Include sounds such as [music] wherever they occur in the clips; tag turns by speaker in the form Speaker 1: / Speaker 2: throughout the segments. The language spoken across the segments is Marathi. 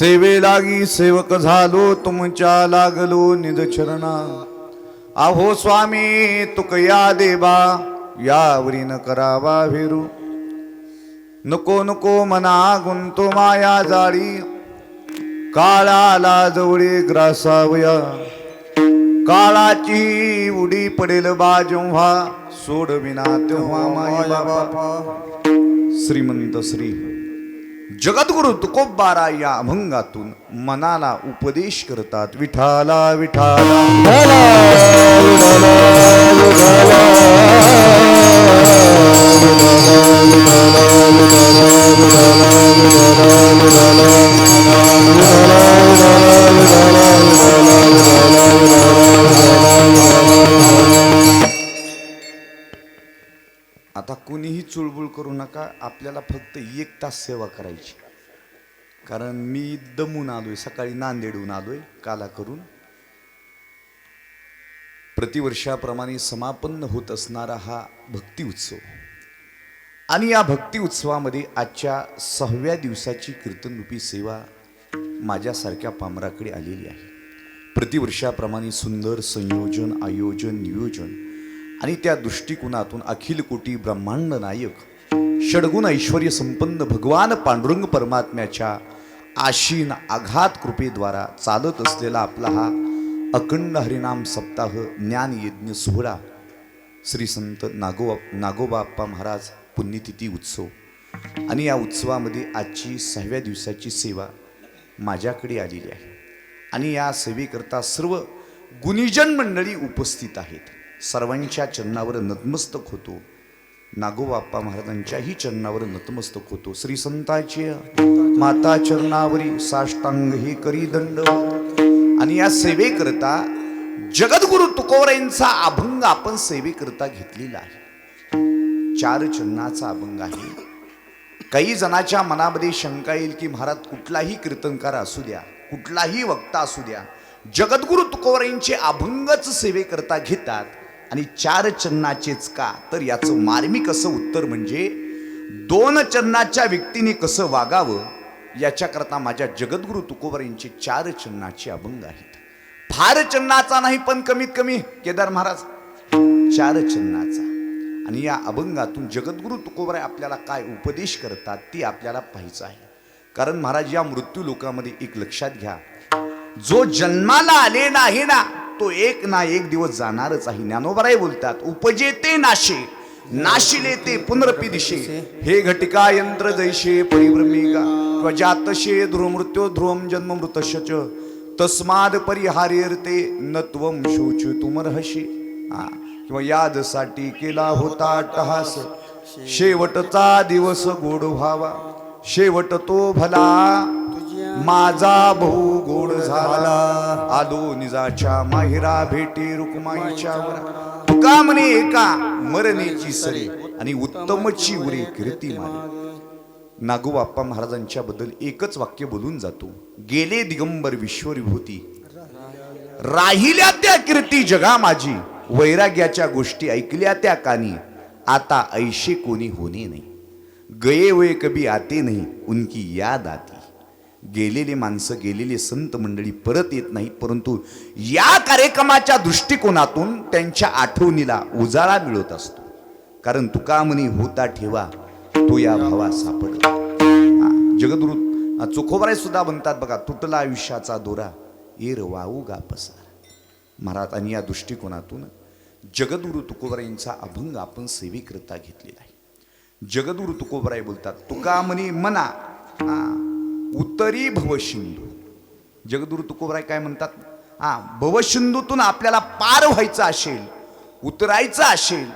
Speaker 1: सेवे लागी सेवक झालो तुमच्या लागलो निज चरणा. अहो स्वामी तुक या देवा यावरी न करावा विरू नको नको मना गुंतो माया जाळी. काळाला जवळे ग्रासावया. काळाची उडी पडेल बा जेव्हा सोडविना तेव्हा माया बापा श्रीमंत श्री. जगद्गुरु तुकोबारा या अभंगातून मनाला उपदेश करतात. विठाला विठाला आता कुणीही चुळबुळ करू नका. आपल्याला ते एक तास सेवा करायची. कारण मी दमून आलोय सकाळी नांदेडहून आलोय काला करून प्रतिवर्षाप्रमाणे समापन्न होत असणारा हा भक्ती उत्सव. आणि या भक्ती उत्सवामध्ये आजच्या सहाव्या दिवसाची कीर्तनरूपी सेवा माझ्यासारख्या पामराकडे आलेली आहे. प्रतिवर्षाप्रमाणे सुंदर संयोजन आयोजन नियोजन आणि त्या दृष्टिकोनातून अखिल कोटी ब्रह्मांड नायक षडगुण ऐश्वर संपन्न भगवान पांडुरंग परमात्म्याच्या आशीन आघात कृपेद्वारा चालत असलेला आपला हा अखंड हरिनाम सप्ताह ज्ञान यज्ञ सोहळा श्री संत नागो नागोबाप्पा महाराज पुण्यतिथी उत्सव. आणि या उत्सवामध्ये आजची सहाव्या दिवसाची सेवा माझ्याकडे आलेली आहे. आणि या सेवेकरता सर्व गुणीजन मंडळी उपस्थित आहेत. सर्वांच्या चरणावर नतमस्तक होतो. नागोबाप्पा महाराजांच्याही चरणावर नतमस्तक होतो. श्री संताचे माता चरणावरी साष्टांग हे करी दंड. आणि या सेवेकरता जगद्गुरु तुकोवरेंचा अभंग आपण सेवेकरता घेतलेला आहे. चार चरणाचा अभंग आहे. काही जणाच्या मनामध्ये शंका येईल की महाराज कुठलाही कीर्तनकार असू द्या कुठलाही वक्ता असू द्या जगद्गुरु तुकोवरेंचे अभंगच सेवेकरता घेतात. आणि चार चन्नाचेच का? तर याचं मार्मिक असं उत्तर म्हणजे दोन चन्नाच्या व्यक्तीने कसं वागावं याच्याकरता माझ्या जगद्गुरु तुकोबरेंचे चार चन्नाचे अभंग आहेत. फार चन्नाचा नाही पण कमीत कमी केदार महाराज. चार चन्नाचा आणि या अभंगातून जगद्गुरु तुकोबर आपल्याला काय उपदेश करतात ते आपल्याला पाहायचं आहे. कारण महाराज या मृत्यू लोकामध्ये एक लक्षात घ्या. जो जन्माला आले नाही ना तो एक ना एक दिवस जाणारच आहे. ज्ञानोबराय बोलतात उपजेते नाशे नाशिले ते पुनरपी दिशे हे घटिका यंत्र जैशे परिभ्रमिका त्वजातशे ध्रुवमृत्यो ध्रुवम जन्म मृतश्च तस्माद परिहारेर्ते न त्वम शोच तुमरहशे. हा किंवा यादसाठी केला होता टहास शेवटचा दिवस गोड व्हावा शेवट तो भला माझा भाऊ झाला. आलो निजाच्या माहिरा भेटी रुक्माईच्या वरा तुका म्हणे एका मरणेची सरी आणि उत्तमची उरे कीर्ती मारे नागोबाप्पा महाराजांच्या बद्दल एकच वाक्य बोलून जातो. गेले दिगंबर विश्वविभूती. राहिल्या त्या कीर्ती जगा माझी. वैराग्याच्या गोष्टी ऐकल्या त्या कानी. आता ऐशे कोणी होणे नाही. गये वय कभी आते नाही उनकी याद आती. गेलेले माणसं गेलेले संत मंडळी परत येत नाहीत. परंतु या कार्यक्रमाच्या दृष्टिकोनातून त्यांच्या आठवणीला उजाळा मिळत असतो. कारण तुका होता ठेवा तो या भावा सापडला हा, जगद्गुरु चोखोबराय सुद्धा म्हणतात बघा तुटला आयुष्याचा दोरा एर वाऊ गा पसार. महाराज आणि या दृष्टिकोनातून जगदुरु तुकोबरायांचा अभंग आपण सेवेकरता घेतलेला आहे. जगदुरु तुकोबराय बोलतात तुका म्हणे मना उत्तरी भवसिंधू जगदुरु तुकोबराय काय म्हणतात? हा भवसिंधूतून आपल्याला पार व्हायचं असेल उतरायचं असेल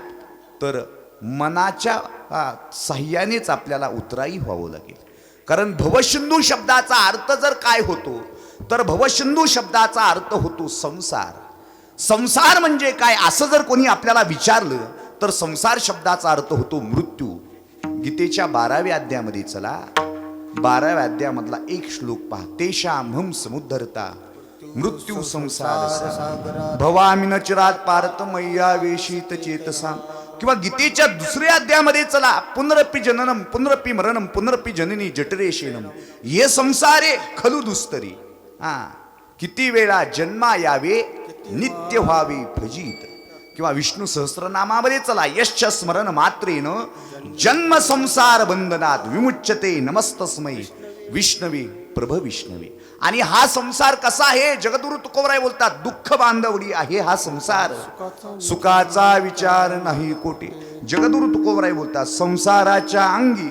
Speaker 1: तर मनाच्या सहाय्यानेच साह्यानेच आपल्याला उतराई व्हावं लागेल. कारण भवसिंधू शब्दाचा अर्थ जर काय होतो तर भवसिंधू शब्दाचा अर्थ होतो संसार. संसार म्हणजे काय? असं जर कोणी आपल्याला विचारलं तर संसार शब्दाचा अर्थ होतो मृत्यू. गीतेच्या बाराव्या अध्यामध्ये चला. बाराव्या अध्यायामधला एक श्लोक पहा. तेषाम हम समुद्धरता मृत्यू संसार भवामी न चिरात पारत मैया वेशीत चेतसा
Speaker 2: किंवा गीतेच्या दुसऱ्या अध्यायामध्ये चला. पुनरपी जननम पुनरपी मरणम पुनरपी जननी जटरेशेनम ये संसारे खलु दुस्तरी. हा. किती वेळा जन्मा यावे नित्य व्हावे भजित. किंवा विष्णू सहस्रनामामध्ये चला. यश स्मरण मात्रेन जन्म संसार बंधनात विमुच्यते नमस्तस्मै विष्णवी प्रभ विष्णवी. आणि हा संसार कसा आहे? जगदुरु तुकोबराय बोलतात दुःख बांधवडी आहे हा संसार. सुखाचा विचार नाही कोटी. जगदुरु तुकोबराय बोलतात संसाराच्या अंगी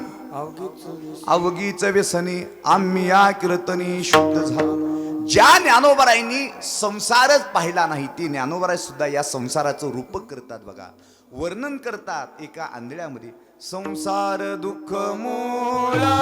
Speaker 2: अवगीच व्यसनी आम्ही या कीर्तनी शुद्ध झालो. ज्या ज्ञानोबराईंनी संसारच पाहिला नाही ते ज्ञानोबराय सुद्धा या संसाराचं रूपक करतात बघा. वर्णन करतात एका आंधळ्यामध्ये संसार दुःख मोळा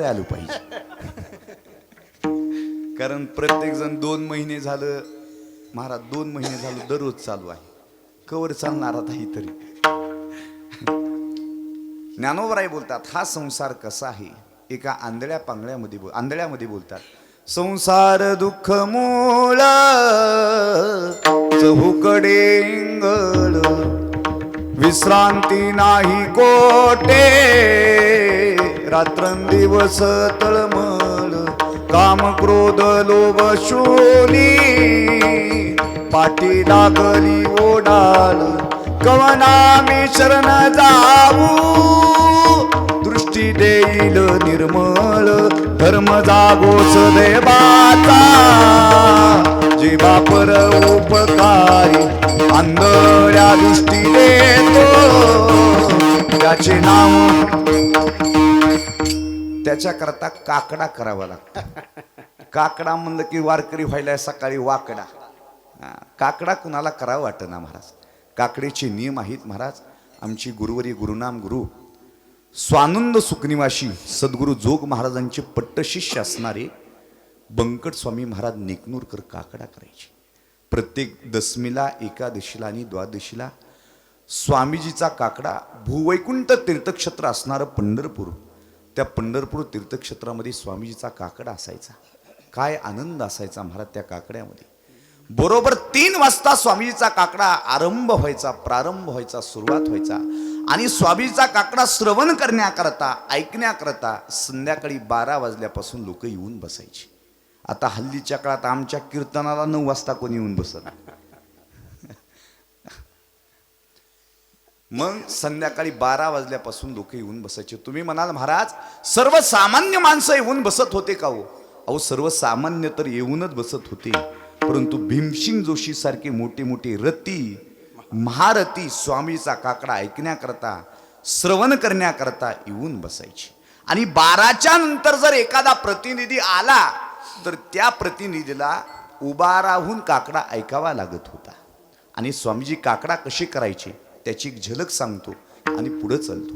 Speaker 2: तरी आलो पाहिजे. कारण प्रत्येक जण दोन महिने झालं महाराज दोन महिने झालं दररोज चालू आहे. कवर चालणार आता ही तरी. ज्ञानोबराय बोलतात हा संसार कसा आहे? एका आंधळ्या पांगळ्यामध्ये बोल आंधळ्यामध्ये बोलतात संसार दुःख मोळ चहूकडे विश्रांती नाही कोटे रात्रंदिवस तळमळ काम क्रोध लोभ शोनी पाठी लागली ओढाल कवना मी शरण जाऊ. दृष्टी देईल निर्मळ धर्म जागोस देवाचा. जीवा पर उपकारी आंधळ्या दृष्टी देतो त्याचे नाव त्याच्याकरता काकडा करावा लागतो. काकडा म्हणलं की वारकरी व्हायला सकाळी वाकडा.
Speaker 1: काकडा कुणाला करावं वाटतं ना महाराज? काकडेचे नियम आहेत महाराज. आमची गुरुवरी गुरुनाम गुरु स्वानंद सुखनिवासी सद्गुरू जोग महाराजांचे पट्टशिष्य असणारे बंकट स्वामी महाराज नेकनूरकर काकडा करायचे. प्रत्येक दशमीला एकादशीला आणि द्वादशीला स्वामीजीचा काकडा भूवैकुंठ तीर्थक्षेत्र असणारं पंढरपूर. त्या पंढरपूर तीर्थक्षेत्रामध्ये स्वामीजीचा काकडा असायचा. काय आनंद असायचा महाराज त्या काकड्यामध्ये. बरोबर तीन वाजता स्वामीजीचा काकडा आरंभ व्हायचा प्रारंभ व्हायचा सुरुवात व्हायचा. आणि स्वामीजीचा काकडा श्रवण करण्याकरता ऐकण्याकरता संध्याकाळी बारा वाजल्यापासून लोक येऊन बसायची. आता हल्लीच्या काळात आमच्या कीर्तनाला नऊ वाजता कोणी येऊन बसत मग संध्याकाळी बारा वाजल्यापासून लोक येऊन बसायचे. तुम्ही म्हणाल महाराज सर्वसामान्य माणसं येऊन बसत होते का हो? अहो सर्वसामान्य तर येऊनच बसत होते. परंतु भीमसिंग जोशी सारखे मोठे मोठे रती महारथी स्वामीचा काकडा ऐकण्याकरता श्रवण करण्याकरता येऊन बसायचे. आणि बाराच्या नंतर जर एखादा प्रतिनिधी आला तर त्या प्रतिनिधीला उभा राहून काकडा ऐकावा लागत होता. आणि स्वामीजी काकडा कसे करायचे? त्याची एक झलक सांगतो आणि पुढं चालतो.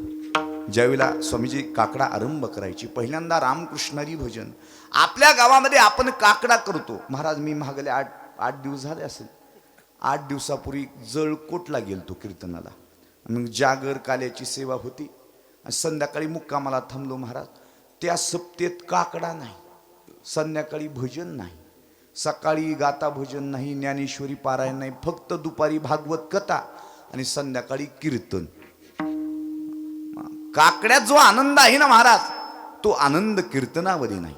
Speaker 1: ज्यावेळेला स्वामीजी काकडा आरंभ करायची पहिल्यांदा रामकृष्णारी भजन. आपल्या गावामध्ये आपण काकडा करतो. महाराज मी महागले आठ आठ दिवस झाले असेल. आठ दिवसापूर्वी जळकोटला गेलतो कीर्तनाला. मग जागर काल्याची सेवा होती. आणि संध्याकाळी मुक्कामाला थांबलो महाराज. त्या सप्तेत काकडा नाही. संध्याकाळी भजन नाही. सकाळी गाता भजन नाही. ज्ञानेश्वरी पारायण नाही. फक्त दुपारी भागवत कथा. आणि संध्याकाळी कीर्तन. काकड्यात जो आनंद आहे ना महाराज तो आनंद कीर्तनामध्ये नाही.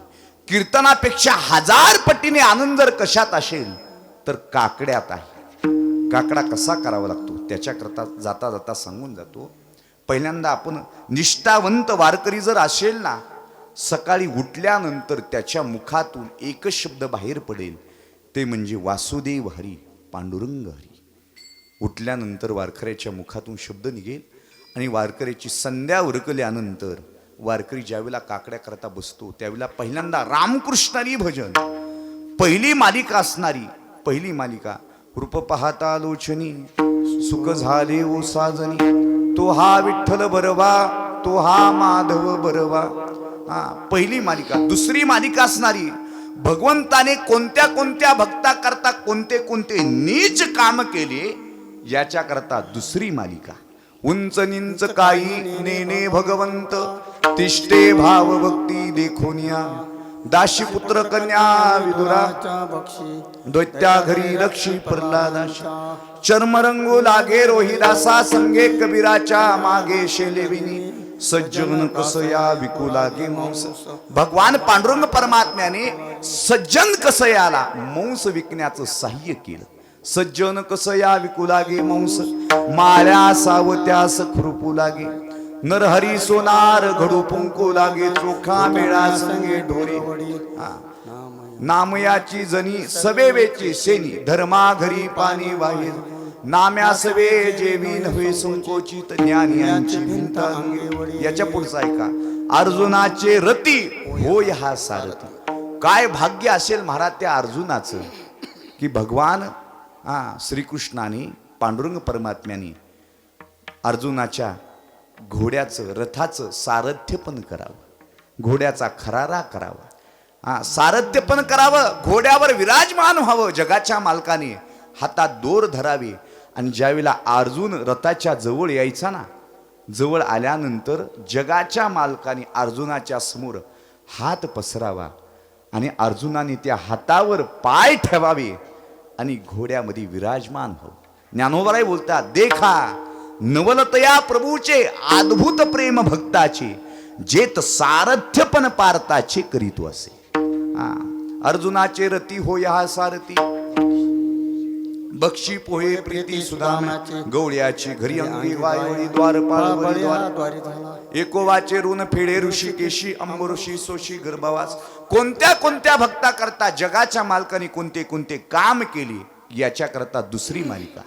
Speaker 1: कीर्तनापेक्षा हजार पटीने आनंद जर कशात असेल तर काकड्यात आहे. काकडा कसा करावा लागतो? त्याच्याकरता जाता जाता सांगून जातो. पहिल्यांदा आपण निष्ठावंत वारकरी जर असेल ना सकाळी उठल्यानंतर त्याच्या मुखातून एकच शब्द बाहेर पडेल. ते म्हणजे वासुदेव हरी पांडुरंग हरी. उठल्यानंतर वारकऱ्याच्या मुखातून शब्द निघेल आणि वारकऱ्याची संध्या उरकल्यानंतर वारकरी ज्यावेळेला काकड्या करता बसतो त्यावेळेला पहिल्यांदा रामकृष्णारी भजन. पहिली मालिका असणारी पहिली मालिका रूप पाहता लोचनी सुख झाले ओ साजनी तो हा विठ्ठल बरवा तो हा माधव बरवा. हा पहिली मालिका. दुसरी मालिका असणारी भगवंताने कोणत्या कोणत्या भक्ता करता कोणते कोणते नीच काम केले याच्या करता दुसरी मालिका. उंच निंच काही नेने भगवंत तिष्ठे भाव भक्ती देखोनिया. दाशी पुत्र कन्या विदुरा. दैत्या घरी रक्षी प्रल्हादाशी. चर्मरंगू लागे रोहिदासा संगे कबीराच्या मागे शेलेविनी सज्जन कस या विकू लागे मांस. भगवान पांडुरंग परमात्म्याने सज्जन कस याला मांस विकण्याचं सहाय्य केलं. सज्जन कस या विकू लागे मांस? माळ्या सावत्यास खुरपू लागे. नरहरी सोनार घडू पुंकू लागे चोखा मेळा संगे ढोरे. नामयाची जनी सवेवेची सेनी धर्मा घरी पाणी वाहिर नाम्या सवे जेवी नव्हे संकोचित ज्ञान यांची भिंत अंगे याच्या पुढचा ऐका. अर्जुनाचे रती होय हा सारथी. काय भाग्य असेल महाराज त्या अर्जुनाचं? की भगवान हां श्रीकृष्णाने पांडुरंग परमात्म्याने अर्जुनाच्या घोड्याचं रथाचं सारथ्य पण करावं. घोड्याचा खरारा करावा. हां सारथ्य पण करावं घोड्यावर विराजमान व्हावं जगाच्या मालकाने हातात दोर धरावे. आणि ज्यावेळेला अर्जुन रथाच्या जवळ यायचा ना जवळ आल्यानंतर जगाच्या मालकाने अर्जुनाच्या समोर हात पसरावा. आणि अर्जुनाने त्या हातावर पाय ठेवावे. आणि घोड्यामध्ये विराजमान हो. ज्ञानोबराय बोलतात देखा नवलतया प्रभूचे अद्भुत प्रेम भक्ताचे जेत सारथ्य पण पारताचे करीतो असे. अर्जुनाचे रती हो या सारथी. बक्षी पोहे प्रीती सुदामाचे गवळ्याची घरी अंगी वायोळी द्वारपाळ एकोवाचे ऋण फेडे ऋषिकेशी अंबऋषी सोशी गर्भवास. कोणत्या कोणत्या भक्ता करता जगाच्या मालकाने कोणते कोणते काम केले याच्या करता दुसरी मालिका.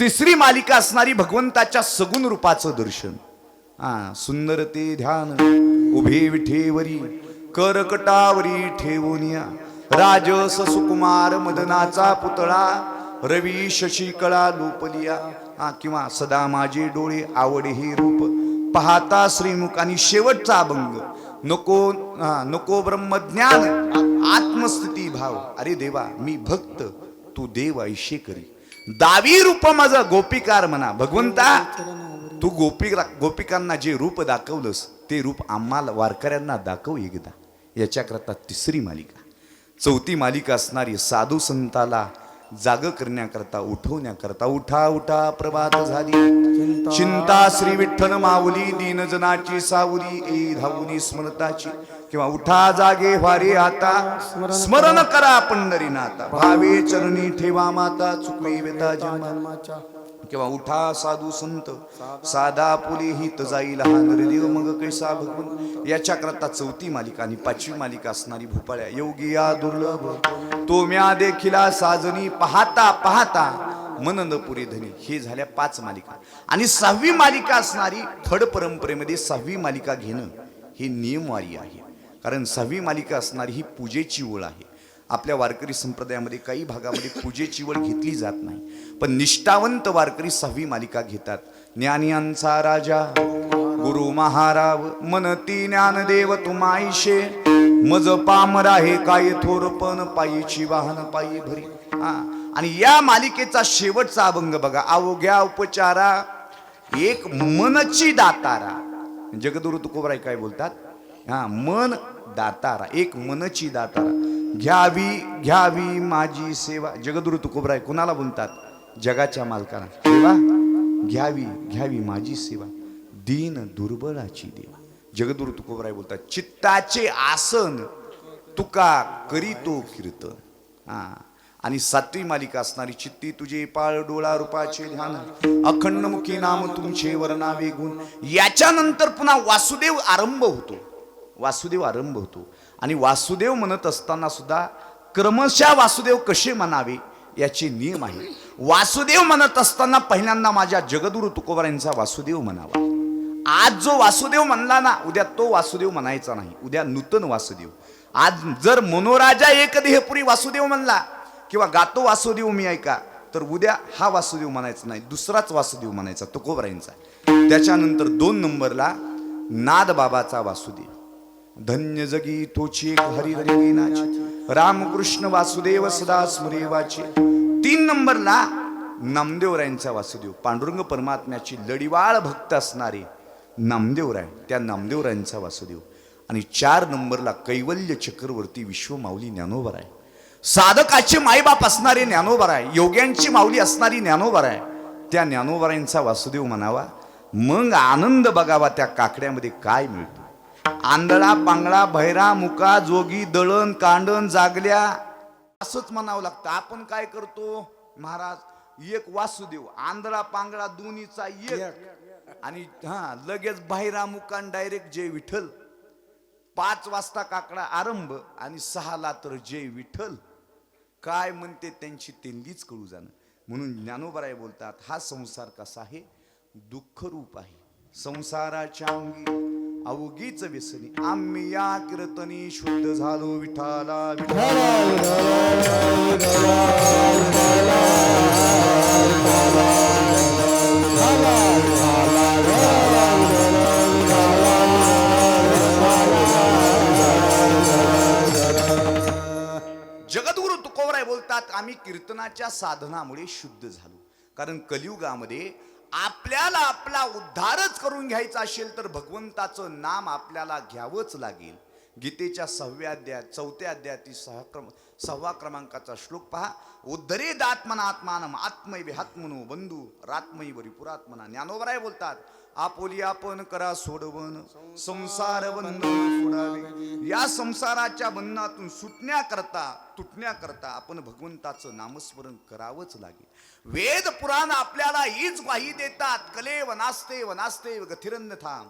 Speaker 1: तिसरी मालिका असणारी भगवंताच्या सगुण रूपाचं दर्शन. हा सुंदर ते ध्यान उभे विठेवरी करकटावरी ठेवून या. राजस सुकुमार मदनाचा पुतळा रवी शशी कळा लोपलिया. हा किंवा सदा माझे डोळे आवड हे रूप. पाहता श्रीमुख आणि शेवटचा अभंग. नको नको ब्रह्मज्ञान आत्मस्थिती भाव. अरे देवा मी भक्त तू देव ऐशे करी. दावी रूप माझा गोपिकार म्हणा. भगवंता तू गोपी गोपिकांना जे रूप दाखवलंस ते रूप आम्हाला वारकऱ्यांना दाखव एकदा. याच्याकरता तिसरी मालिका. चौथी मालिका असणारी साधू संताला जाग करण्याकरता उठवण्याकरता उठा उठा प्रभात झाली. चिंता. श्री विठ्ठल माऊली दीनजनाची सावली ए धावुनी स्मरताची. किंवा उठा जागे व्हारे आता स्मरण करा. पंढरीनाथा भावे चरणी ठेवा माता चुकवे वेता
Speaker 3: जन्माच्या.
Speaker 1: किंवा उठा साधू संत. साधा पुले हित तजाई लहान. हृदय मग कैसा भगवंत याच्याकरता चौथी मालिका आणि पाचवी मालिका असणारी भोपाळ्या. योगिया दुर्लभ. तो म्या देखिला साजनी. पाहता पाहता. मनंद पुरे धनी. हे झाल्या पाच मालिका. आणि सहावी मालिका असणारी थड परंपरेमध्ये सहावी मालिका घेणं हे नियमवारी आहे. कारण सहावी मालिका असणारी ही पूजेची ओळ आहे. आपल्या वारकरी संप्रदायामध्ये काही भागामध्ये पूजेची वळ घेतली जात नाही. पण निष्ठावंत वारकरी सहावी मालिका घेतात. ज्ञानियांचा राजा गुरु महाराव मनती ज्ञानदेव तुमाईशे. मज पामरा हे काय थोरपण पायीची वाहन पायी भरी. हा. आणि या मालिकेचा शेवटचा अभंग बघा. अवघ्या उपचारा एक मनची दातारा. जगदुरु तुकोबराय काय बोलतात? हा मन दातारा एक मनची दातारा. घ्यावी घ्यावी माझी सेवा. जगदुरु तुकोबराय कुणाला म्हणतात जगाच्या मालकाला. सेवा? घ्यावी घ्यावी माझी सेवा. दीन दुर्बळाची देवा. जगदुरु तुकोबराय बोलतात चित्ताचे आसन तुका करीतो कीर्तन. हा. आणि सातवी मालिका असणारी चित्ती तुझे पाळ डोळा रूपाचे ध्यान. अखंड मुखी नाम तुमचे वर्णावे गुण. याच्यानंतर पुन्हा वासुदेव आरंभ होतो. वासुदेव आरंभ होतो. आणि वासुदेव म्हणत असताना सुद्धा क्रमशः वासुदेव कसे म्हणावे याचे नियम आहे. वासुदेव म्हणत असताना पहिल्यांदा माझ्या जगदुरु तुकोबारांचा वासुदेव म्हणावा. आज जो वासुदेव म्हणला ना उद्या तो वासुदेव म्हणायचा नाही. उद्या नूतन वासुदेव. आज जर मनोराजा एकदेहपुरी वासुदेव म्हणला किंवा गातो वासुदेव मी ऐका तर उद्या हा वासुदेव म्हणायचा नाही. दुसराच वासुदेव म्हणायचा तुकोबराईंचा त्याच्यानंतर दोन नंबरला नाद बाबाचा वासुदेव. धन्य जगी तोची एक हरी हरी रामकृष्ण वासुदेव सदा स्मरेवाचे तीन नंबरला नामदेवरायांचा वासुदेव. पांडुरंग परमात्म्याची लढीवाळ भक्त असणारे नामदेवराय त्या नामदेवरायांचा वासुदेव. आणि चार नंबरला कैवल्य चक्रवर्ती विश्वमाऊली ज्ञानोबराय. साधकाचे मायबाप असणारे ज्ञानोबराय योग्यांची माऊली असणारी ज्ञानोबराय त्या ज्ञानोबरायांचा वासुदेव म्हणावा मग आनंद बघावा त्या काकड्यामध्ये काय मिळतो? आंधळा पांगळा भैरा मुका जोगी दळण कांडण जागल्या. असंच म्हणावं लागतं. आपण काय करतो? महाराज एक वासुदेव आंधळा पांगळा दोन्हीचा एक. आणि हा लगेच बाहेरा मुकान डायरेक्ट जय विठ्ठल. पाच वाजता काकडा आरंभ आणि सहाला तर जय विठ्ठल. काय म्हणते त्यांची तेंदीच कळू जाणं. म्हणून ज्ञानोबराय बोलतात हा संसार कसा आहे? दुःख रूप आहे. संसाराच्या अंगी अवगीच व्यसनी आम्ही या कीर्तनी शुद्ध झालो विठाला विठाला जगद्गुरु तुकोबराय बोलतात आम्ही कीर्तनाच्या साधनामुळे शुद्ध झालो. कारण कलियुगामध्ये आपल्याला आपला उद्धारच करून घ्यायचा असेल तर भगवंताचं नाम आपल्याला घ्यावंच लागेल. गीतेच्या सहाव्या अध्याय चौथ्या अध्यायातील सहा क्रम सहावा क्रमांकाचा श्लोक पहा. उद्धरे दात्मनात्मानम आत्मैव हात्मनो बंधू रात्मैव रिपुरात्मना ज्ञानोबराय बोलतात. आपोली आपण करा सोडवण. संसार बंधन सोडावे. या संसाराच्या बंधनातून सुटण्याकरता तुटण्याकरता आपण भगवंताचं नामस्मरण करावंच लागेल. वेद पुराण आपल्याला हीच ग्वाही देतात. कलेव नास्ते व नास्ते व गथिरन्यथा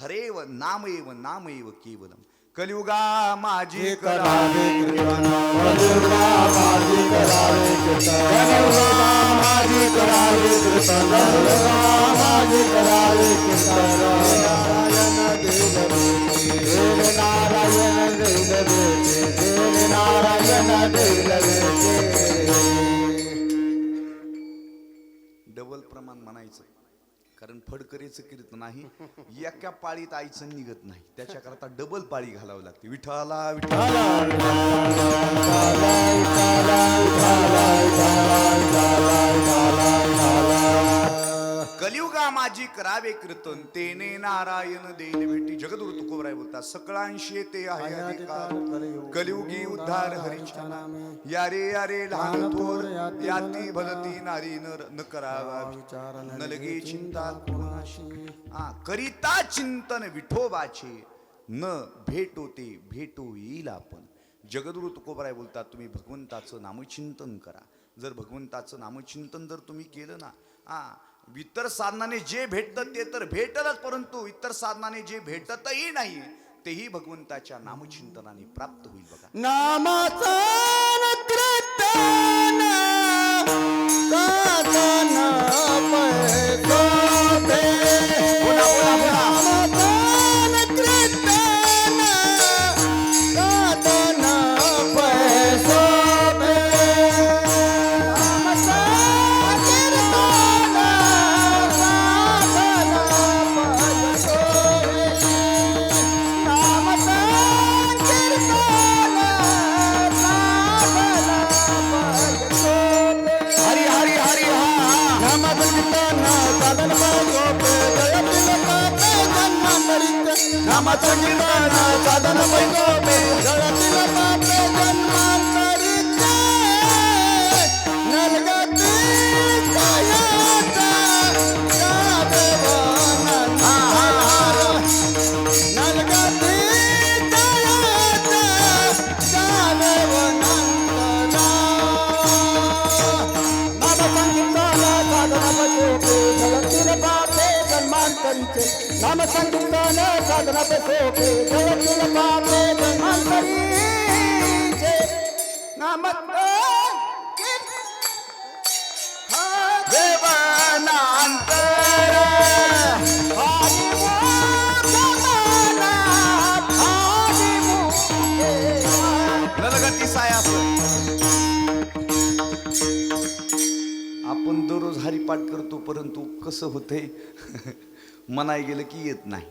Speaker 1: हरेव नामैव नामैव केवलम. कलियुगा माझी डबल प्रमाण म्हणायचं कारण फडकरीचं कीर्तन नाही एका पाळीत आईचं निघत नाही त्याच्याकरता डबल पाळी घालावी लागते विठाला विठाला कलियुगा माझी करावे कीर्तन. तेने नारायण देन भेटी. जगदुरु तुकोबराय बोलता सकळांशी ते आहे कलियुगी उद्धार हरीच्या नामे. या रे या रे लहान थोर. याती भलती नारी नर न करावा. न लगे चिंता कोणाशी. हा करिता चिंतन विठोबाचे. न भेटो ते भेटो येईल आपण. जगदुरु तुकोबराय बोलतात तुम्ही भगवंताचं नामचिंतन करा. जर भगवंताचं नामचिंतन जर तुम्ही केलं ना हा इतर साधनाने जे भेटतं ते तर भेटलच परंतु इतर साधनाने जे भेटतही नाही तेही भगवंताच्या नामचिंतनाने प्राप्त होईल बघा.
Speaker 3: नामाचा जन्मांतरीत. नामाचं कीर्तन साधन पैसोते. जयतील पापे जन्मांतरीत. पापे नाम
Speaker 1: आपण दररोज हरिपाठ करतो परंतु कसं होतंय? [laughs] मनाय गेलं की येत नाही.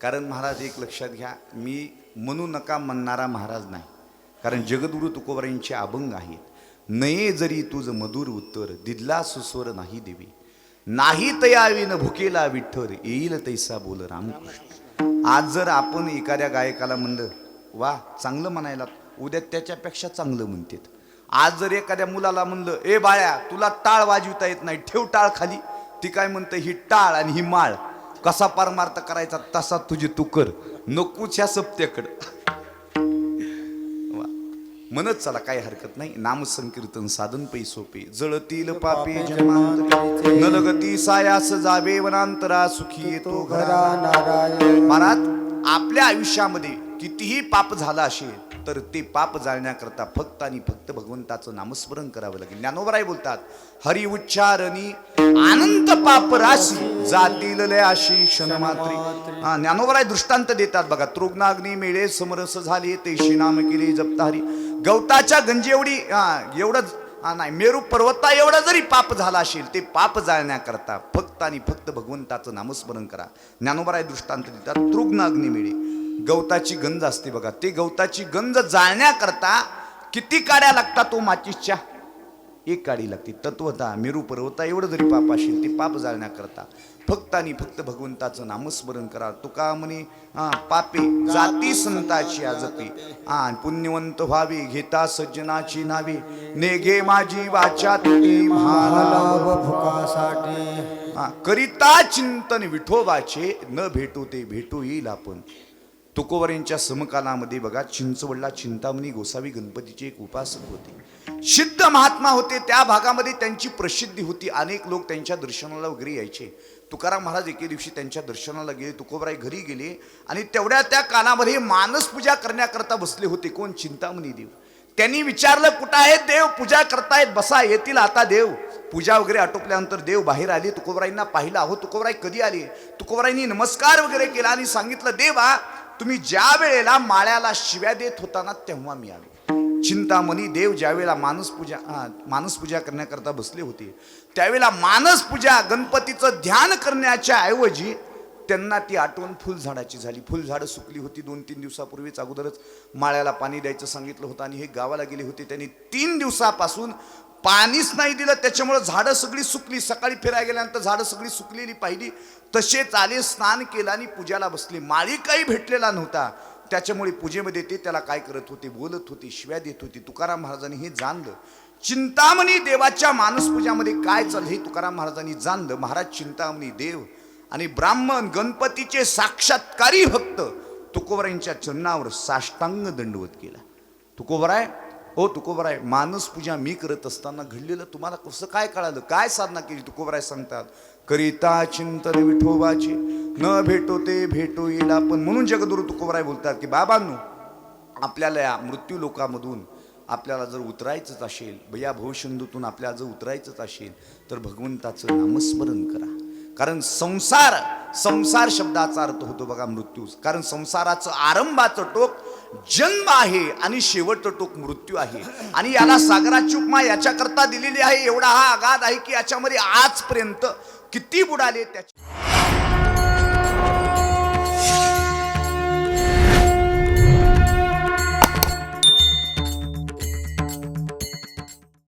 Speaker 1: कारण महाराज एक लक्षात घ्या मी म्हणू नका म्हणणारा महाराज नाही. कारण जगद्गुरु तुकोबरांचे अभंग आहेत. नये जरी तुझं मधुर उत्तर दिदला सुस्वर नाही देवी. नाही तयावीन भुकेला विठ्ठल येईल तैसा बोल रामकृष्ण. आज जर आपण एखाद्या गायकाला म्हणलं वा चांगलं म्हणायला उद्या त्याच्यापेक्षा चांगलं म्हणतात. आज जर एखाद्या मुलाला म्हणलं ए बाळ्या तुला टाळ वाजविता येत नाही ठेव टाळ खाली. ती काय म्हणतं ही टाळ आणि ही माळ. कसा परमार्थ करायचा तसा तुझी तू कर. नकोच ह्या सप्त्याकडं. वा. म्हणत चला काही हरकत नाही. नामसंकीर्तन साधन पै सोपे. जळतील पापे नलगती सायास जावे वनांतरा सुखी येतो घरा महाराज आपल्या आयुष्यामध्ये कितीही पाप झाला असेल तर ते पाप जाळण्याकरता फक्त आणि फक्त भगवंताचं नामस्मरण करावं लागेल. ज्ञानोबराय बोलतात हरि उच्चारणी आनंद पाप राशी जातील लय आशी क्षणमात्री हा ज्ञानोबराय दृष्टांत देतात बघा तृग्नाग्नी मेळे समरस झाले ते शिनाम केले जपतारी गवताच्या गंजी एवढी हा एवढं हा नाही मेरू पर्वता एवढा जरी पाप झाला असेल ते पाप जाळण्याकरता फक्त आणि फक्त भगवंताचं नामस्मरण करा. ज्ञानोबराय दृष्टांत देतात तृग्न अग्निमिळे गवताची गंज असते बघा. ते गवताची गंज जाळण्याकरता किती काड्या लागतात तो माचीसच्या? एक काडी लागते. तत्वता मेरू पर्वता एवढं जरी पाप असेल ते पाप जाळण्याकरता. फक्त आणि फक्त भगवंताचं नामस्मरण करा. तुका म्हणे हा पापे जाती संताची आजपे हा पुण्यवंत व्हावे घेता सज्जनाची नावे. नेघे माझी वाचा हा, करिता चिंतन विठोबाचे न भेटू ते भेटू येईल आपण. तुकोवरांच्या समकालामध्ये बघा चिंचवडला चिंतामणी गोसावी गणपतीचे एक उपासक होते. सिद्ध महात्मा होते त्या भागामध्ये त्यांची प्रसिद्धी होती. अनेक लोक त्यांच्या दर्शनाला वगैरे यायचे. तुकाराम महाराज एके दिवशी त्यांच्या दर्शनाला गेले तुकोबराय घरी गेले आणि तेवढ्या त्या कानामध्ये मानस पूजा करण्याकरता बसले होते. कोण? चिंतामणी देव. त्यांनी विचारलं कुठं आहेत देव? पूजा करतायत बसा येतील आता देव. पूजा वगैरे आटोपल्यानंतर देव बाहेर आले. तुकोबराईंना पाहिलं अहो तुकोबराई कधी आले? तुकोबराईंनी नमस्कार वगैरे केला आणि सांगितलं देवा तुम्ही ज्या वेळेला माळ्याला शिव्या देत होताना तेव्हा मी आलो. चिंतामणी देव ज्यावेळेला मानस पूजा हा, मानस पूजा करण्याकरता बसले होते त्यावेळेला मानस पूजा गणपतीचं ध्यान करण्याच्या ऐवजी त्यांना ती आठवण फुलझाडाची झाली. फुलझाडं सुकली होती दोन तीन दिवसापूर्वीच. अगोदरच माळ्याला पाणी द्यायचं सांगितलं होतं आणि हे गावाला गेले होते. त्यांनी तीन दिवसापासून पाणीच नाही दिलं त्याच्यामुळं झाडं सगळी सुकली. सकाळी फिरायला गेल्यानंतर झाडं सगळी सुकलेली पाहिली. तसेच आले स्नान केलं आणि पूजाला बसले. माळी काही भेटलेला नव्हता. त्याच्यामुळे पूजेमध्ये ते त्याला काय करत होते बोलत होते शिव्या देत होते. तुकाराम महाराजांनी हे जाणलं. चिंतामणी देवाच्या मानसपूजामध्ये काय चाललं हे तुकाराम महाराजांनी जाणलं. महाराज चिंतामणी देव आणि ब्राह्मण गणपतीचे साक्षात्कारी भक्त तुकोबरायांच्या चरणावर साष्टांग दंडवत केला. तुकोबराय हो तुकोबराय मानस पूजा मी करत असताना घडलेलं तुम्हाला कसं काय कळालं? काय साधना केली तुकोबराय सांगतात? करिता चिंतन विठोबाचे न भेटो ते भेटो येईल आपण. म्हणून जगदुरु तुकोबराय बोलतात की बाबांनो आपल्याला या मृत्यू लोकामधून आपल्याला जर उतरायचंच असेल या भविष्यंदूतून आपल्याला जर उतरायचंच असेल तर भगवंताचं नामस्मरण करा. कारण संसार संसार शब्दाचा अर्थ होतो बघा मृत्यूच कारण संसाराचं आरंभाचं टोक जन्म आहे आणि शेवटचं टोक मृत्यू आहे. आणि याला सागराची उपमा याच्याकरता दिलेली आहे. एवढा हा आघात आहे की याच्यामध्ये आजपर्यंत किती बुडाले त्याच्या